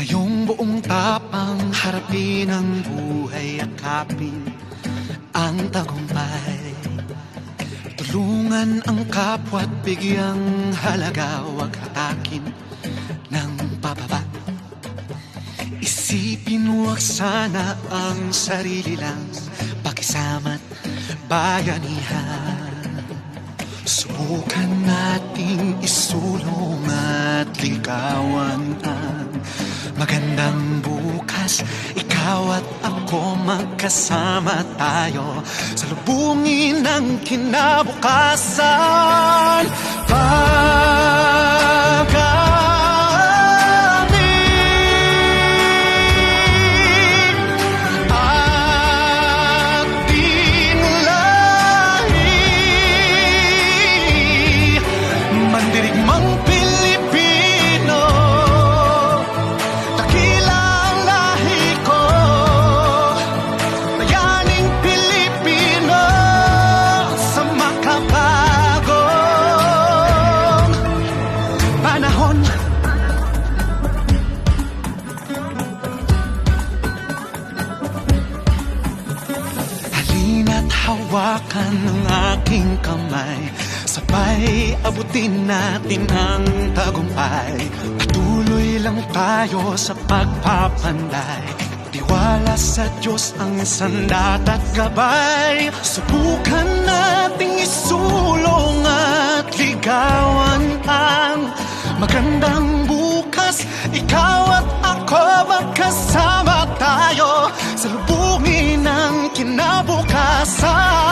Tumayong buong tapang harapin ang buhay Akapin ang tagumpay. Tulungan ang kapwa't bigyang halaga Huwag hatakin ng pababa. Isipin huwag sana ang sarili lang Pakisama't bayanihan Subukan nating isulong at ligawan ang magandang bukas. Ikaw at ako magkasama tayo. Sa lubungin ng kinabukasan. Pag-amin hawakan ng aking kamay. Sabay abutin natin ang tagumpay. Patuloy lang tayo sa pagpapanday Tiwala sa Diyos ang sandat at gabay. Subukan nating isulong at ligawan ang magandang bukas. Ikaw magkasama tayo